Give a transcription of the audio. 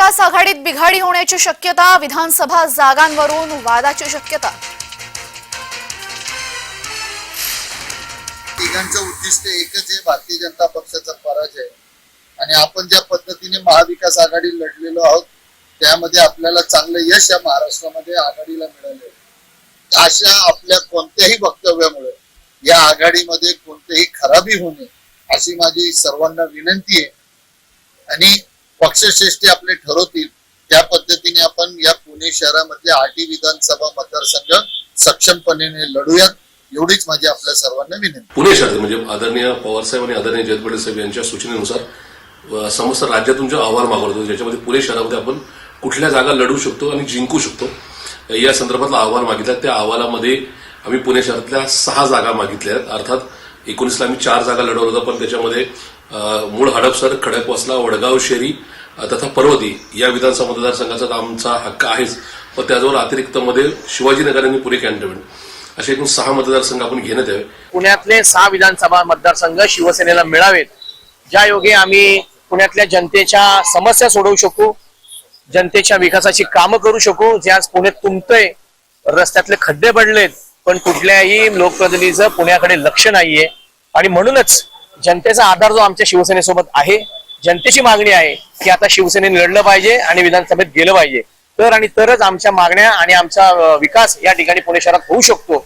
महाविकास आघाडीत बिघाडी होण्याची शक्यता विधानसभा जागांवरून वादाची शक्यता. तिघांचं उद्दिष्ट एकच आहे भारतीय जनता पक्षाचा पराजय आणि आपण ज्या पद्धतीने महाविकास आघाडी लढलेलो आहोत त्यामध्ये आपल्याला चांगलं यश या महाराष्ट्रामध्ये आघाडीला मिळाले अशा आपल्या कोणत्याही वक्तव्यामुळे या आघाडीमध्ये कोणतेही खराबी होणे अशी माझी सर्वांना विनंती आहे. आणि पक्षश्रेष्ठी आपले ठरवतील त्या पद्धतीने आपण या पुणे शहरामधल्या आठी विधानसभा मतदारसंघ सक्षमपणे लढूयात. एवढीच माझी आपल्या सर्वांना विनंती. पुणे शहर म्हणजे आदरणीय पवारसाहेब आणि आदरणीय जयंत पाटील साहेब यांच्या सूचनेनुसार समस्त राज्यातून जे अहवाल मागवतो ज्याच्यामध्ये पुणे शहरामध्ये आपण कुठल्या जागा लढू शकतो आणि जिंकू शकतो या संदर्भातला अहवाल मागितला. त्या अहवालामध्ये आम्ही पुणे शहरातल्या सहा जागा मागितल्या आहेत. अर्थात एकोणीसला आम्ही चार जागा लढवलं होतं पण त्याच्यामध्ये मूळ हडपसर खडकवासला वडगाव शेरी तथा पर्वती या विधानसभा मतदारसंघाचा तर आमचा हक्क आहेच. पण त्याजवळ अतिरिक्त मध्ये शिवाजीनगर आणि पुणे कॅन्टोन्मेंट. असे एकूण सहा मतदारसंघ आपण घेण्यात यावे. पुण्यातले सहा विधानसभा मतदारसंघ शिवसेनेला मिळावेत. ज्या योगे आम्ही पुण्यातल्या जनतेच्या समस्या सोडवू शकू जनतेच्या विकासाची कामं करू शकू जे आज पुण्यात तुमतंय. रस्त्यातले खड्डे पडलेत पण कुठल्याही लोकप्रतिनिधीचं पुण्याकडे लक्ष नाहीये. आणि म्हणूनच जनतेचा आधार जो आमच्या शिवसेनेसोबत आहे जनतेची मागणी आहे की आता शिवसेनेने लढलं पाहिजे आणि विधानसभेत गेलं पाहिजे. तर आणि तरच आमच्या मागण्या आणि आमचा विकास या ठिकाणी पुणे शहरात होऊ शकतो.